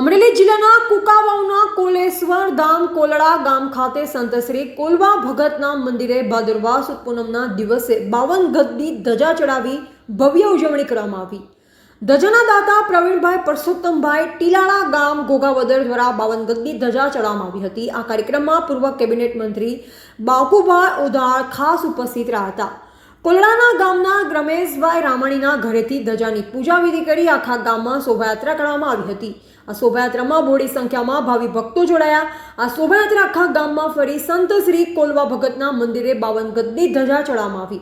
અમરેલી જિલ્લાના કુકાવાવના કોલેશ્વર ધામ કોલડા ગામ ખાતે સંત શ્રી કોલવા ભગતના મંદિરે ભાદરવા સુદ પૂનમના દિવસે બાવન ગદની ધજા ચડાવી ભવ્ય ઉજવણી કરવામાં આવી. ધજાના દાતા પ્રવીણભાઈ પરસોત્તમભાઈ ટીલાળા ગામ ગોગાવદર દ્વારા બાવન ગદની ધજા ચડાવવામાં આવી હતી. આ કાર્યક્રમમાં પૂર્વ કેબિનેટ મંત્રી બાપુભાઈ ઉદાળ ખાસ ઉપસ્થિત રહ્યા હતા. કોલડાના ગામના રમેશભાઈ રામાણીના ઘરેથી ધજાની પૂજા વિધિ કરી આખા ગામમાં શોભાયાત્રા કરવામાં આવી હતી. આ શોભાયાત્રામાં બોડી સંખ્યામાં ભાવિ ભક્તો જોડાયા. આ શોભાયાત્રા આખા ગામમાં ફરી સંત શ્રી કોલવા ભગતના મંદિરે બાવન ગદની ધજા ચડાવવામાં આવી.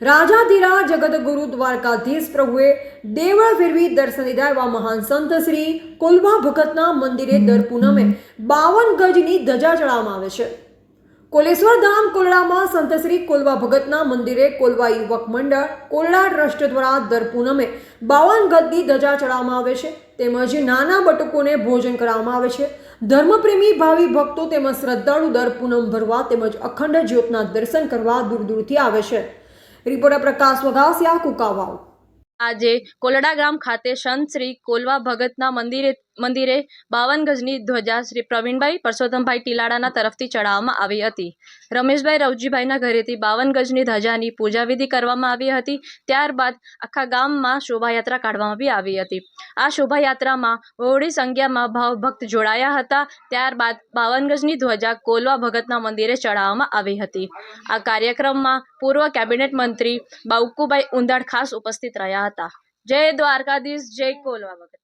રાજાધીરા જગતગુરુ દ્વારકાધીશ પ્રભુએ દેવળ ફેરવી દર્શન લીધા એવા મહાન સંત શ્રી કોલવા ભગતના મંદિરે દર પૂનમે બાવન ગજની ધજા ચડાવવામાં આવે છે. કોલેશ્વર ધામ કોલડામાં સંત શ્રી કોલવા ભગતના મંદિરે કોલવા યુવક મંડળ કોલડા ટ્રસ્ટ દ્વારા દર પૂનમે બાવન ગદની ધજા ચડાવવામાં આવે છે, તેમજ નાના બટકોને ભોજન કરવામાં આવે છે. ધર્મપ્રેમી ભાવિ ભક્તો તેમજ શ્રદ્ધાળુ દર પૂનમ ભરવા તેમજ અખંડ જ્યોતના દર્શન કરવા દૂર દૂરથી આવે છે. રિપોર્ટર પ્રકાશ વઘાસિયા, કુકાવાવ. આજે કોલડા ગામ ખાતે સંત શ્રી કોલવા ભગતના મંદિરે મંદિરે બાવન ગજની ધ્વજા શ્રી પ્રવીણભાઈ પરસોત્તમભાઈ ટીલાડાના તરફથી ચડાવવામાં આવી હતી. રમેશભાઈ રવજીભાઈના ઘરેથી બાવન ગજની ધજાની પૂજા વિધિ કરવામાં આવી હતી. ત્યારબાદ આખા ગામમાં શોભાયાત્રા કાઢવામાં બી આવી હતી. આ શોભાયાત્રામાં બહોળી સંખ્યામાં ભાવભક્ત જોડાયા હતા. ત્યારબાદ બાવન ગજની ધ્વજા કોલવા ભગતના મંદિરે ચડાવવામાં આવી હતી. આ કાર્યક્રમમાં પૂર્વ કેબિનેટ મંત્રી બાઉકુભાઈ ઉંદાડ ખાસ ઉપસ્થિત રહ્યા હતા. જય દ્વારકાધીશ, જય કોલવા ભગત.